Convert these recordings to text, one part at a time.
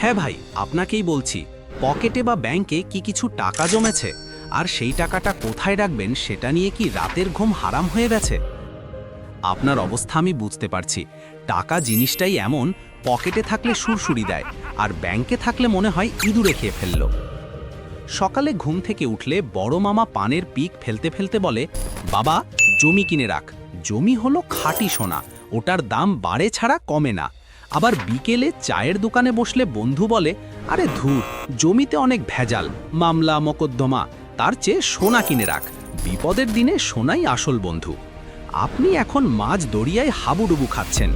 হ্যাঁ ভাই, আপনাকেই বলছি, পকেটে বা ব্যাংকে কি কিছু টাকা জমেছে? আর সেই টাকাটা কোথায় রাখবেন সেটা নিয়ে কি রাতের ঘুম হারাম হয়ে গেছে? আপনার অবস্থা আমি বুঝতে পারছি। টাকা জিনিসটাই এমন, পকেটে থাকলে সুরসুরি দেয়, আর ব্যাংকে থাকলে মনে হয় ইঁদুরে খেয়ে ফেলল। সকালে ঘুম থেকে উঠলে বড় মামা পানের পিক ফেলতে ফেলতে বলে, বাবা, জমি কিনে রাখ। জমি হলো খাঁটি সোনা, ওটার দাম বাড়ে ছাড়া কমে না। আবার বিকেলে চায়ের দোকানে বসলে বন্ধু বলে, আরে ধুর, জমিতে অনেক ভেজাল, মামলা, মকদ্দমা, তার চেয়ে সোনা কিনে রাখ, বিপদের দিনে সোনাই আসল বন্ধু। আপনি এখন মাছ দরিয়ায় হাবুডুবু খাচ্ছেন।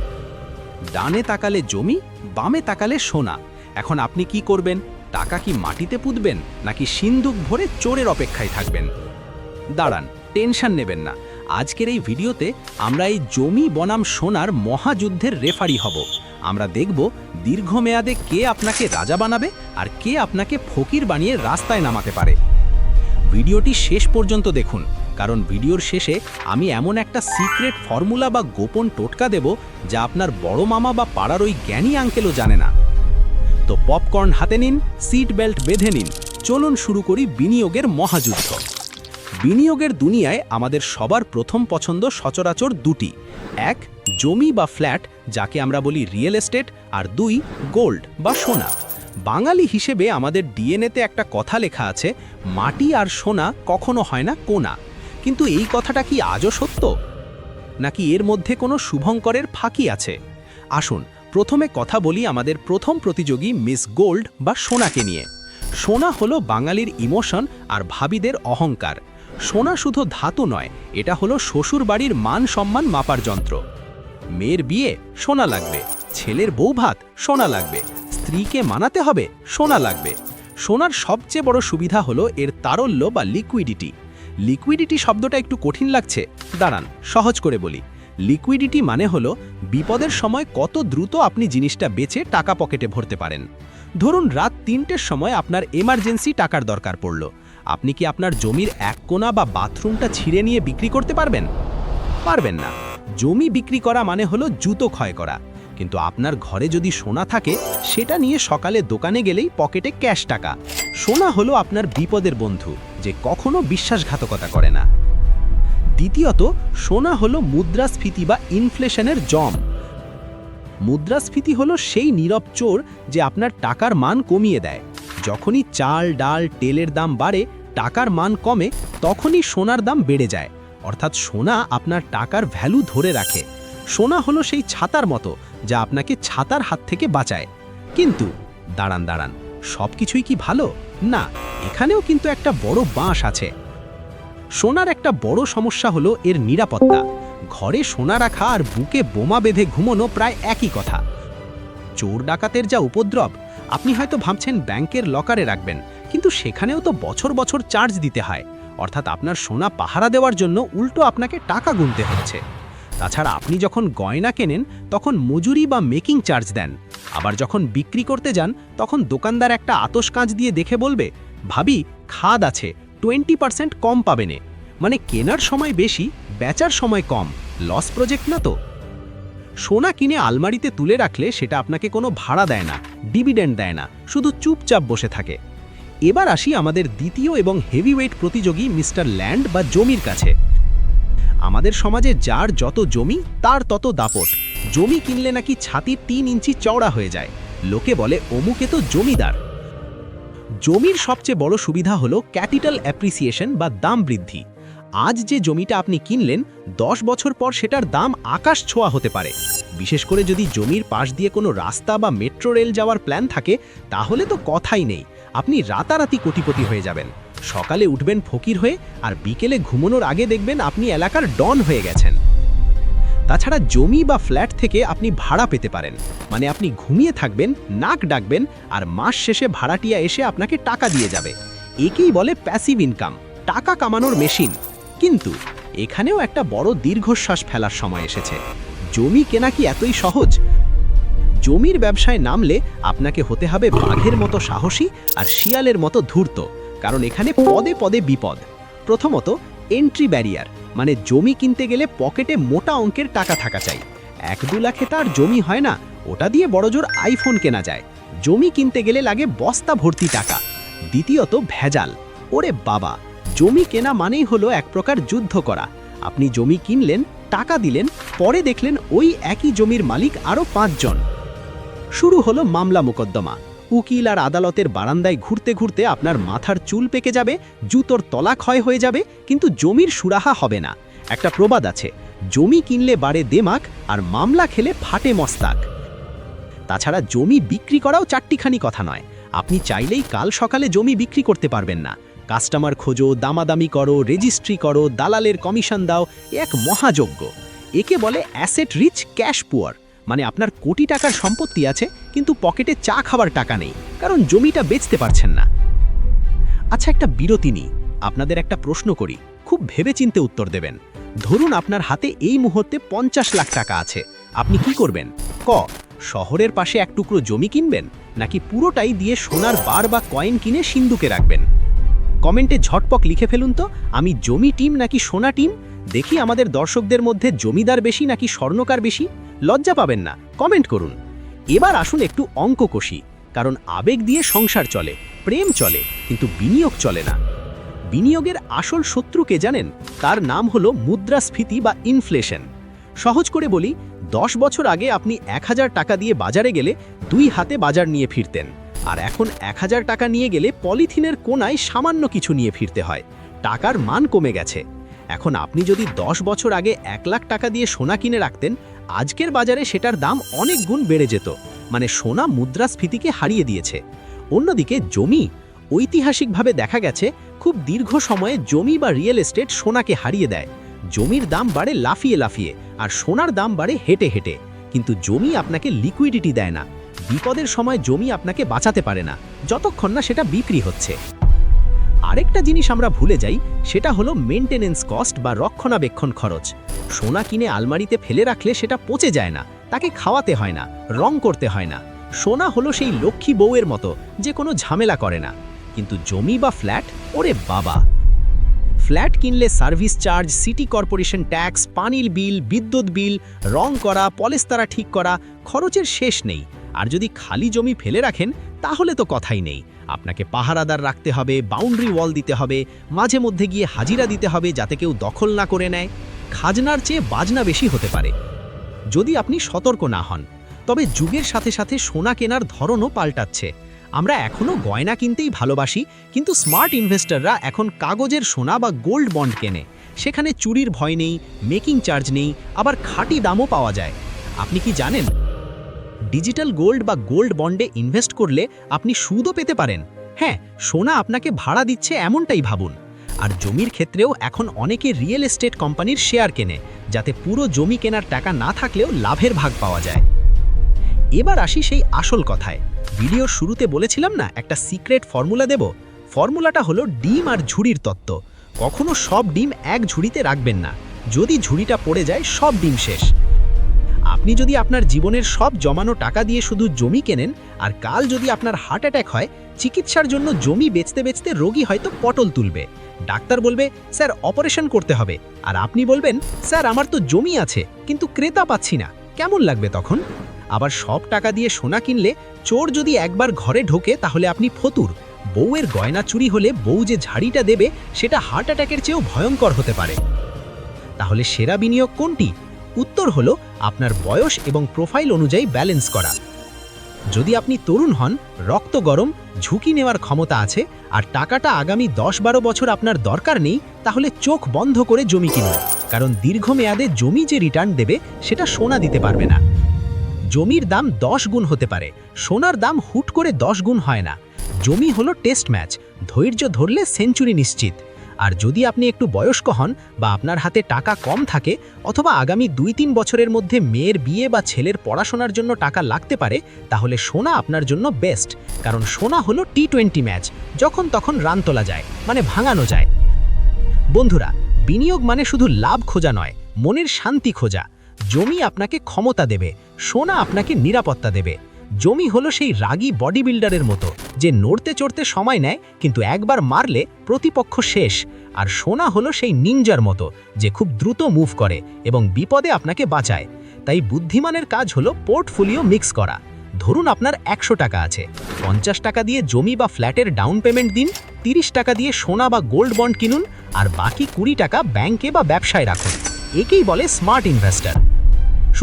ডানে তাকালে জমি, বামে তাকালে সোনা। এখন আপনি কি করবেন? টাকা কি মাটিতে পুঁতবেন, নাকি সিন্দুক ভরে চোরের অপেক্ষায় থাকবেন? দাঁড়ান, টেনশন নেবেন না। আজকের এই ভিডিওতে আমরা এই জমি, বনাম, সোনার মহাযুদ্ধের রেফারি হব। আমরা দেখব দীর্ঘমেয়াদে কে আপনাকে রাজা বানাবে আর কে আপনাকে ফকির বানিয়ে রাস্তায় নামাতে পারে। ভিডিওটি শেষ পর্যন্ত দেখুন, কারণ ভিডিওর শেষে আমি এমন একটা সিক্রেট ফর্মুলা বা গোপন টোটকা দেব যা আপনার বড় মামা বা পাড়ার ওই জ্ঞানী আঙ্কেলও জানে না। তো পপকর্ন হাতে নিন, সিট বেল্ট বেঁধে নিন, চলুন শুরু করি বিনিয়োগের মহাযুদ্ধ। বিনিয়োগের দুনিয়ায় আমাদের সবার প্রথম পছন্দ সচরাচর দুটি, এক জমি বা ফ্ল্যাট, যাকে আমরা বলি রিয়েল এস্টেট, আর দুই, গোল্ড বা সোনা। বাঙালি হিসেবে আমাদের ডিএনএতে একটা কথা লেখা আছে, মাটি আর সোনা কখনো হয় না কোনা। কিন্তু এই কথাটা কি আজও সত্য? নাকি এর মধ্যে কোনো শুভঙ্করের ফাঁকি আছে? আসুন, প্রথমে কথা বলি আমাদের প্রথম প্রতিযোগী মিস গোল্ড বা সোনাকে নিয়ে। সোনা হলো বাঙালির ইমোশন আর ভাবিদের অহংকার। সোনা শুধু ধাতু নয়, এটা হলো শ্বশুর বাড়ির মান সম্মান মাপার যন্ত্র। মেয়ের বিয়ে, সোনা লাগবে। ছেলের বউ ভাত, সোনা লাগবে। স্ত্রীকে মানাতে হবে, সোনা লাগবে। সোনার সবচেয়ে বড় সুবিধা হলো এর তারল্য বা লিকুইডিটি লিকুইডিটি শব্দটা একটু কঠিন লাগছে। দাঁড়ান, সহজ করে বলি। লিকুইডিটি মানে হলো বিপদের সময় কত দ্রুত আপনি জিনিসটা বেচে টাকা পকেটে ভরতে পারেন। ধরুন রাত তিনটের সময় আপনার এমার্জেন্সি টাকার দরকার পড়ল। আপনি কি আপনার জমির এক কোণা বা বাথরুমটা ছিঁড়ে নিয়ে বিক্রি করতে পারবেন? পারবেন না। জমি বিক্রি করা মানে হলো জুতো ক্ষয় করা। কিন্তু আপনার ঘরে যদি সোনা থাকে, সেটা নিয়ে সকালে দোকানে গেলেই পকেটে ক্যাশ টাকা। সোনা হলো আপনার বিপদের বন্ধু, যে কখনো বিশ্বাসঘাতকতা করে না। দ্বিতীয়ত, সোনা হলো মুদ্রাস্ফীতি বা ইনফ্লেশনের জম। মুদ্রাস্ফীতি হলো সেই নীরব চোর, যে আপনার টাকার মান কমিয়ে দেয়। যখনই চাল, ডাল, তেলের দাম বাড়ে, টাকার মান কমে, তখনই সোনার দাম বেড়ে যায়। অর্থাৎ সোনা আপনার টাকার ভ্যালু ধরে রাখে। সোনা হলো সেই ছাতার মতো যা আপনাকে ছাতার হাত থেকে বাঁচায়। কিন্তু, দাঁড়ান দাঁড়ান সব কিছুই কি ভালো? না, এখানেও কিন্তু একটা বড় বাঁশ আছে। সোনার একটা বড় সমস্যা হলো এর নিরাপত্তা। ঘরে সোনা রাখা আর বুকে বোমা বেঁধে ঘুমোনো প্রায় একই কথা। চোর ডাকাতের যা উপদ্রব, আপনি হয়তো ভাবছেন ব্যাংকের লকারে রাখবেন, কিন্তু সেখানেও তো বছর বছর চার্জ দিতে হয়। অর্থাৎ আপনার সোনা পাহারা দেওয়ার জন্য উল্টো আপনাকে টাকা গুনতে হচ্ছে। তাছাড়া আপনি যখন গয়না কেনেন, তখন মজুরি বা মেকিং চার্জ দেন। আবার যখন বিক্রি করতে যান, তখন দোকানদার একটা আতস কাঁচ দিয়ে দেখে বলবে, ভাবি, খাদ আছে, টোয়েন্টি পার্সেন্ট কম পাবেনে মানে কেনার সময় বেশি, বেচার সময় কম। লস প্রজেক্ট না তো? সোনা কিনে আলমারিতে তুলে রাখলে সেটা আপনাকে কোনো ভাড়া দেয় না, ডিভিডেন্ড দেয় না, শুধু চুপচাপ বসে থাকে। এবার আসি আমাদের দ্বিতীয় এবং হেভিওয়েট প্রতিযোগী মিস্টার ল্যান্ড বা জমির কাছে। আমাদের সমাজে যার যত জমি, তার তত দাপট। জমি কিনলে নাকি ছাতির তিন ইঞ্চি চওড়া হয়ে যায়। লোকে বলে অমুকে তো জমিদার। জমির সবচেয়ে বড় সুবিধা হলো ক্যাপিটাল অ্যাপ্রিসিয়েশন বা দাম বৃদ্ধি। আজ যে জমিটা আপনি কিনলেন, দশ বছর পর সেটার দাম আকাশ ছোঁয়া হতে পারে। বিশেষ করে যদি জমির পাশ দিয়ে কোনো রাস্তা বা মেট্রো রেল যাওয়ার প্ল্যান থাকে, তাহলে তো কথাই নেই। আপনি রাতারাতি কোটিপতি হয়ে যাবেন। সকালে উঠবেন ফকির হয়ে আর বিকেলে ঘুমানোর আগে দেখবেন আপনি এলাকার ডন হয়ে গেছেন। তাছাড়া জমি বা ফ্ল্যাট থেকে আপনি ভাড়া পেতে পারেন। মানে আপনি ঘুমিয়ে থাকবেন, নাক ডাকবেন আর মাস শেষে ভাড়াটিয়া এসে আপনাকে টাকা দিয়ে যাবে। একেই বলে প্যাসিভ ইনকাম টাকা কামানোর মেশিন কিন্তু এখানেও একটা বড় দীর্ঘশ্বাস ফেলার সময় এসেছে। জমি কেনা কি এতই সহজ? জমির ব্যবসায় নামলে আপনাকে হতে হবে বাঘের মতো সাহসী আর শিয়ালের মতো ধূর্ত, কারণ এখানে পদে পদে বিপদ। প্রথমত এন্ট্রি ব্যারিয়ার মানে জমি কিনতে গেলে পকেটে মোটা অঙ্কের টাকা থাকা চাই। এক দু লাখে তার জমি হয় না, ওটা দিয়ে বড়জোর আইফোন কেনা যায়। জমি কিনতে গেলে লাগে বস্তা ভর্তি টাকা। দ্বিতীয়ত, ভেজাল। ওরে বাবা! জমি কেনা মানেই হলো এক প্রকার যুদ্ধ করা। আপনি জমি কিনলেন, টাকা দিলেন, পরে দেখলেন ওই একই জমির মালিক আরও পাঁচজন। শুরু হলো মামলা মোকদ্দমা। উকিল আর আদালতের বারান্দায় ঘুরতে ঘুরতে আপনার মাথার চুল পেকে যাবে, জুতোর তলা ক্ষয় হয়ে যাবে, কিন্তু জমির সুরাহা হবে না। একটা প্রবাদ আছে, জমি কিনলে বাড়ে দেমাক আর মামলা খেলে ফাটে মস্তাক। তাছাড়া জমি বিক্রি করাও চারটিখানি কথা নয়। আপনি চাইলেই কাল সকালে জমি বিক্রি করতে পারবেন না। কাস্টমার খোঁজো, দামাদামি করো রেজিস্ট্রি করো, দালালের কমিশন দাও এক মহাযজ্ঞ। একে বলে অ্যাসেট রিচ ক্যাশ পুয়ার মানে আপনার কোটি টাকার সম্পত্তি আছে, কিন্তু পকেটে চা খাবার টাকা নেই, কারণ জমিটা বেচতে পারছেন না। আচ্ছা একটা বিরতি নিই। আপনাদের একটা প্রশ্ন করি, খুব ভেবেচিন্তে উত্তর দেবেন। ধরুন আপনার হাতে এই মুহূর্তে পঞ্চাশ লাখ টাকা আছে। আপনি কি করবেন? ক, শহরের পাশে এক টুকরো জমি কিনবেন, নাকি পুরোটাই দিয়ে সোনার বার বা কয়েন কিনে সিন্ধুকে রাখবেন? কমেন্টে ঝটপক লিখে ফেলুন তো, আমি জমি টিম নাকি সোনা টিম? দেখি আমাদের দর্শকদের মধ্যে জমিদার বেশি নাকি স্বর্ণকার বেশি? লজ্জা পাবেন না, কমেন্ট করুন। এবার আসুন একটু অঙ্ক কষি কারণ আবেগ দিয়ে সংসার চলে, প্রেম চলে, কিন্তু বিনিয়োগ চলে না। বিনিয়োগের আসল শত্রুকে জানেন? তার নাম হলো মুদ্রাস্ফীতি বা ইনফ্লেশন। সহজ করে বলি, দশ বছর আগে আপনি এক হাজার টাকা দিয়ে বাজারে গেলে দুই হাতে বাজার নিয়ে ফিরতেন। আর এখন এক হাজার টাকা নিয়ে গেলে পলিথিনের কোনায় সামান্য কিছু নিয়ে ফিরতে হয়। টাকার মান কমে গেছে। এখন আপনি যদি দশ বছর আগে এক লাখ টাকা দিয়ে সোনা কিনে রাখতেন, আজকের বাজারে সেটার দাম অনেক গুণ বেড়ে যেত। মানে সোনা মুদ্রাস্ফীতিকে হারিয়ে দিয়েছে। অন্যদিকে জমি, ঐতিহাসিকভাবে দেখা গেছে, খুব দীর্ঘ সময়ে জমি বা রিয়েল এস্টেট সোনাকে হারিয়ে দেয়। জমির দাম বাড়ে লাফিয়ে লাফিয়ে, আর সোনার দাম বাড়ে হেঁটে হেঁটে। কিন্তু জমি আপনাকে লিকুইডিটি দেয় না। বিপদের সময় জমি আপনাকে বাঁচাতে পারে না, যতক্ষণ না সেটা বিক্রি হচ্ছে। আরেকটা জিনিস আমরা ভুলে যাই, সেটা হলো মেনটেনেন্স কস্ট বা রক্ষণাবেক্ষণ খরচ। সোনা কিনে আলমারিতে ফেলে রাখলে সেটা পচে যায় না, তাকে খাওয়াতে হয় না, রং করতে হয় না। সোনা হলো সেই লক্ষ্মী বউয়ের মতো, যে কোনো ঝামেলা করে না। কিন্তু জমি বা ফ্ল্যাট ওরে বাবা! ফ্ল্যাট কিনলে service charge city corporation tax পানির বিল বিদ্যুৎ বিল রং করা পলেস্তারা ঠিক করা, খরচের শেষ নেই। আর যদি খালি জমি ফেলে রাখেন, তাহলে তো কথাই নেই। আপনাকে পাহারাদার রাখতে হবে, বাউন্ডারি ওয়াল দিতে হবে, মাঝে মধ্যে গিয়ে হাজিরা দিতে হবে যাতে কেউ দখল না করে নেয়। খাজনার চেয়ে বাজনা বেশি হতে পারে। যদি আপনি সতর্ক না হন, তবে যুগের সাথে সাথে সোনা কেনার ধরনও পাল্টাচ্ছে। আমরা এখনও গয়না কিনতেই ভালোবাসি, কিন্তু স্মার্ট ইনভেস্টররা এখন কাগজের সোনা বা গোল্ড বন্ড কেনে। সেখানে চুরির ভয় নেই, মেকিং চার্জ নেই, আবার খাঁটি দামও পাওয়া যায়। আপনি কি জানেন ডিজিটাল গোল্ড বা গোল্ড বন্ডে ইনভেস্ট করলে আপনি সুদও পেতে পারেন। হ্যাঁ সোনা আপনাকে ভাড়া দিচ্ছে এমনটাই ভাবুন। আর জমির ক্ষেত্রেও এখন অনেকে রিয়েল এস্টেট কোম্পানির শেয়ার কেনে, যাতে পুরো জমি কেনার টাকা না থাকলেও লাভের ভাগ পাওয়া যায়। এবার আসি সেই আসল কথায়। ভিডিওর শুরুতে বলেছিলাম না, একটা সিক্রেট ফর্মুলা দেব? ফর্মুলাটা হলো ডিম আর ঝুড়ির তত্ত্ব। কখনো সব ডিম এক ঝুড়িতে রাখবেন না। যদি ঝুড়িটা পড়ে যায়, সব ডিম শেষ। আপনি যদি আপনার জীবনের সব জমানো টাকা দিয়ে শুধু জমি কেনেন, আর কাল যদি আপনার হার্ট অ্যাটাক হয়, চিকিৎসার জন্য জমি বেচতে বেচতে রোগী হয়তো পটল তুলবে। ডাক্তার বলবে, স্যার, অপারেশন করতে হবে। আর আপনি বলবেন, স্যার, আমার তো জমি আছে, কিন্তু ক্রেতা পাচ্ছি না। কেমন লাগবে তখন? আবার সব টাকা দিয়ে সোনা কিনলে চোর যদি একবার ঘরে ঢোকে, তাহলে আপনি ফতুর। বউয়ের গয়না চুরি হলে বউ যে ঝাড়িটা দেবে, সেটা হার্ট অ্যাটাকের চেয়েও ভয়ঙ্কর হতে পারে। তাহলে সেরা বিনিয়োগ কোনটি? উত্তর হলো আপনার বয়স এবং প্রোফাইল অনুযায়ী ব্যালেন্স করা। যদি আপনি তরুণ হন, রক্ত গরম, ঝুঁকি নেওয়ার ক্ষমতা আছে, আর টাকাটা আগামী দশ বারো বছর আপনার দরকার নেই, তাহলে চোখ বন্ধ করে জমি কিনুন, কারণ দীর্ঘমেয়াদে জমি যে রিটার্ন দেবে, সেটা সোনা দিতে পারবে না। জমির দাম দশ গুণ হতে পারে, সোনার দাম হুট করে দশ গুণ হয় না। জমি হলো টেস্ট ম্যাচ ধৈর্য ধরলে সেঞ্চুরি নিশ্চিত। আর যদি আপনি একটু বয়স্ক হন বা আপনার হাতে টাকা কম থাকে অথবা আগামী দুই তিন বছরের মধ্যে মেয়ের বিয়ে বা ছেলের পড়াশোনার জন্য টাকা লাগতে পারে, তাহলে সোনা আপনার জন্য বেস্ট কারণ সোনা হলো টি টোয়েন্টি ম্যাচ যখন তখন রান তোলা যায় মানে ভাঙানো যায়। বন্ধুরা, বিনিয়োগ মানে শুধু লাভ খোঁজা নয়, মনের শান্তি খোঁজা। জমি আপনাকে ক্ষমতা দেবে, সোনা আপনাকে নিরাপত্তা দেবে। জমি হলো সেই রাগী বডি বিল্ডারের মতো, যে নড়তে চড়তে সময় নেয়, কিন্তু একবার মারলে প্রতিপক্ষ শেষ। আর সোনা হলো সেই নিনজার মতো, যে খুব দ্রুত মুভ করে এবং বিপদে আপনাকে বাঁচায়। তাই বুদ্ধিমানের কাজ হলো পোর্টফোলিও মিক্স করা। ধরুন আপনার একশো টাকা আছে। পঞ্চাশ টাকা দিয়ে জমি বা ফ্ল্যাটের ডাউন পেমেন্ট দিন, তিরিশ টাকা দিয়ে সোনা বা গোল্ড বন্ড কিনুন, আর বাকি কুড়ি টাকা ব্যাংকে বা ব্যবসায় রাখুন। একেই বলে স্মার্ট ইনভেস্টার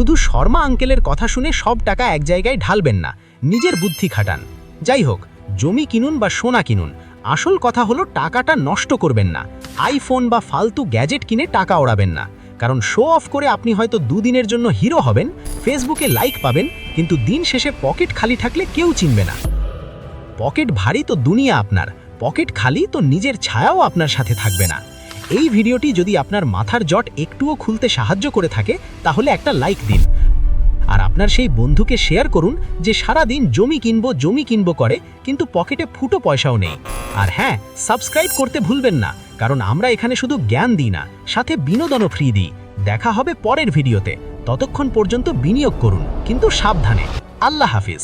শুধু শর্মা আঙ্কেলের কথা শুনে সব টাকা এক জায়গায় ঢালবেন না, নিজের বুদ্ধি খাটান। যাই হোক, জমি কিনুন বা সোনা কিনুন, আসল কথা হলো টাকাটা নষ্ট করবেন না, আইফোন বা ফালতু গ্যাজেট কিনে টাকা ওড়াবেন না। কারণ শো অফ করে আপনি হয়তো দুদিনের জন্য হিরো হবেন ফেসবুকে লাইক পাবেন, কিন্তু দিন শেষে পকেট খালি থাকলে কেউ চিনবে না। পকেট ভারী তো দুনিয়া আপনার পকেট খালি তো নিজের ছায়াও আপনার সাথে থাকবে না। এই ভিডিওটি যদি আপনার মাথার জট একটুও খুলতে সাহায্য করে থাকে, তাহলে একটা লাইক দিন। আর আপনার সেই বন্ধুকে শেয়ার করুন যে সারা দিন জমি কিনবো জমি কিনবো করে, কিন্তু পকেটে ফুটো পয়সাও নেই। আর হ্যাঁ সাবস্ক্রাইব করতে ভুলবেন না, কারণ আমরা এখানে শুধু জ্ঞান দিই না, সাথে বিনোদনও ফ্রি দিই। দেখা হবে পরের ভিডিওতে। ততক্ষণ পর্যন্ত বিনিয়োগ করুন, কিন্তু সাবধানে। আল্লাহ হাফিজ।